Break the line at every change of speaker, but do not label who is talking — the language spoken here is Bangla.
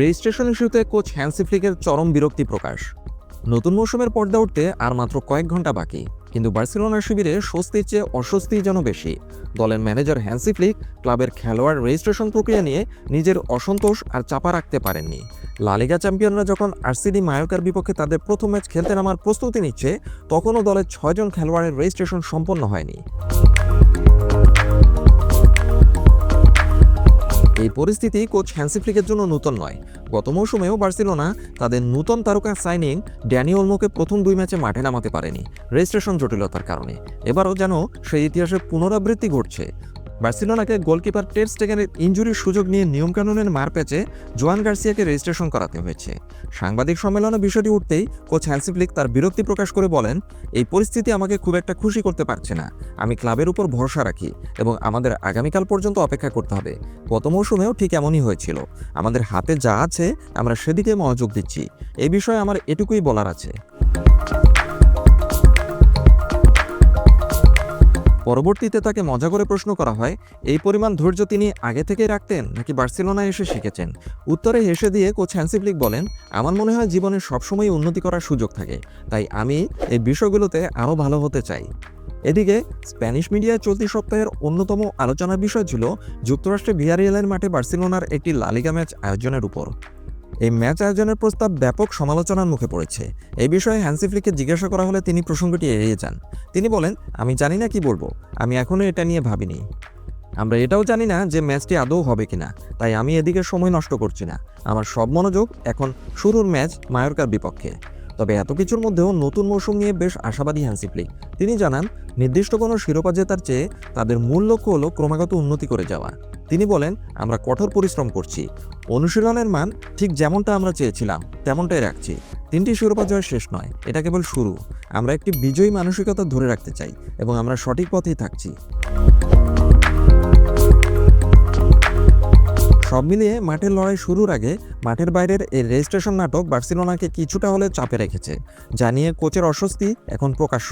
রেজিস্ট্রেশন ইস্যুতে কোচ হ্যান্সি ফ্লিকের চরম বিরক্তি প্রকাশ। নতুন মৌসুমের পর্দা উঠতে আর মাত্র কয়েক ঘণ্টা বাকি, কিন্তু বার্সেলোনার শিবিরে স্বস্তির চেয়ে অস্বস্তি যেন বেশি। দলের ম্যানেজার হ্যান্সি ফ্লিক ক্লাবের খেলোয়াড় রেজিস্ট্রেশন প্রক্রিয়া নিয়ে নিজের অসন্তোষ আর চাপা রাখতে পারেননি। লালিগা চ্যাম্পিয়নরা যখন আরসিডি মায়োকার বিপক্ষে তাদের প্রথম ম্যাচ খেলতে নামার প্রস্তুতি নিচ্ছে, তখনও দলের ছয়জন খেলোয়াড়ের রেজিস্ট্রেশন সম্পন্ন হয়নি। পরিস্থিতি কোচ হ্যান্সিফ্লিকের জন্য নূতন নয়। গত মৌসুমেও বার্সিলোনা তাদের নূতন তারকা সাইনিং ড্যানি ওলমোকে প্রথম দুই ম্যাচে মাঠে নামাতে পারেনি, রেজিস্ট্রেশন জটিলতার কারণে। এবারও যেন সেই ইতিহাসের পুনরাবৃত্তি ঘটছে। বার্সেলোনাকে গোলকিপার টের ইঞ্জুরির সুযোগ নিয়ে নিয়মকানুনের মার প্যাচে জোয়ান গার্সিয়াকে রেজিস্ট্রেশন করাতে হয়েছে। সাংবাদিক সম্মেলনে বিষয়টি উঠতেই কোচ হ্যান্সি ফ্লিক তার বিরক্তি প্রকাশ করে বলেন, এই পরিস্থিতি আমাকে খুব একটা খুশি করতে পারছে না। আমি ক্লাবের উপর ভরসা রাখি এবং আমাদের আগামীকাল পর্যন্ত অপেক্ষা করতে হবে। গত মৌসুমেও ঠিক এমনই হয়েছিল। আমাদের হাতে যা আছে, আমরা সেদিকে মনোযোগ দিচ্ছি। এই বিষয়ে আমার এটুকুই বলার আছে। পরবর্তীতে তাকে মজা করে প্রশ্ন করা হয়, এই পরিমাণ ধৈর্য তিনি আগে থেকেই রাখতেন নাকি বার্সেলোনায় এসে শিখেছেন? উত্তরে হেসে দিয়ে কোচ হ্যান্সিফ্লিক বলেন, আমার মনে হয় জীবনে সবসময় উন্নতি করার সুযোগ থাকে, তাই আমি এই বিষয়গুলোতে আরও ভালো হতে চাই। এদিকে স্প্যানিশ মিডিয়ায় চলতি সপ্তাহের অন্যতম আলোচনার বিষয় ছিল যুক্তরাষ্ট্রে ভিয়ারিয়ালের মাঠে বার্সেলোনার একটি লালিগা ম্যাচ আয়োজনের উপর। এই ম্যাচ আয়োজনের প্রস্তাব ব্যাপক সমালোচনার মুখে পড়েছে। এই বিষয়ে হ্যান্সি ফ্লিককে জিজ্ঞাসা করা হলে তিনি প্রসঙ্গটি এড়িয়ে যান। তিনি বলেন, আমি জানি না কি বলব। আমি এখনও এটা নিয়ে ভাবিনি। আমরা এটাও জানি না যে ম্যাচটি আদৌ হবে কিনা। তাই আমি এদিকে সময় নষ্ট করছি না। আমার সব মনোযোগ এখন শুরুর ম্যাচ মায়োরকার বিপক্ষে। তবে এত কিছুর মধ্যেও নতুন মৌসুম নিয়ে বেশ আশাবাদী হ্যান্সি ফ্লিক। তিনি জানান, নির্দিষ্ট কোনো শিরোপা জেতার চেয়ে তাদের মূল লক্ষ্য হলো ক্রমাগত উন্নতি করে যাওয়া। তিনি বলেন, আমরা কঠোর পরিশ্রম করছি। অনুশীলনের মান ঠিক যেমনটা আমরা চেয়েছিলাম, তেমনটাই রাখছি। তিনটি শিরোপা জয় শেষ নয়, এটা কেবল শুরু। আমরা একটি বিজয়ী মানসিকতা ধরে রাখতে চাই এবং আমরা সঠিক পথেই থাকছি। সব মিলিয়ে মাঠের লড়াই শুরুর আগে মাঠের বাইরের এই রেজিস্ট্রেশন নাটক বার্সেলোনাকে কিছুটা হলে চাপে রেখেছে, যা নিয়ে কোচের অস্বস্তি এখন প্রকাশ্য।